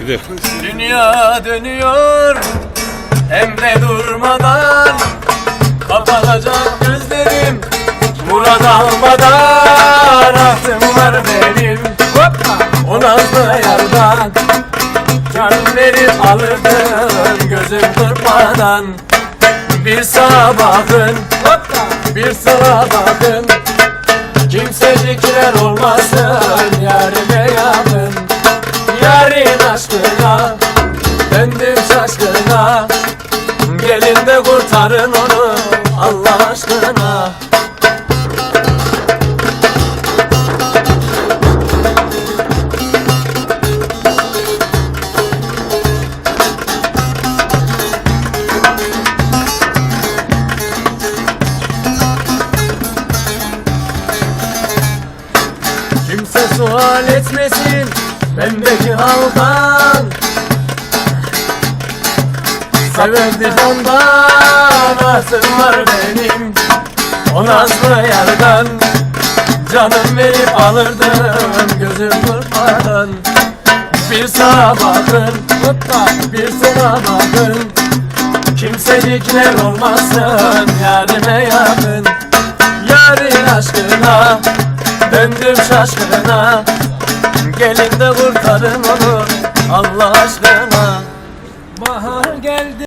Gidelim. Dünya dönüyor Emre durmadan. Kapanacak gözlerim Murad almadan Ahtım var benim O nazlı yardan Canım verip alırdın Gözüm kırpmadan Bir sağa Bir sola bakın Kimsecikler olmasın Döndüm şaşkına. Gelin de kurtarın onu Allah aşkına. Kimse sual etmesin bendeki haldan Severdi candan asım var benim. O nazlı yardan Canım verip alırdım gözüm kırpmadan Bir sağa bakın bir sola bakın. Kimselikler olmasın yarime yakın. Yarın aşkına döndüm şaşkına. Gelin de kurtarın onu Allah aşkına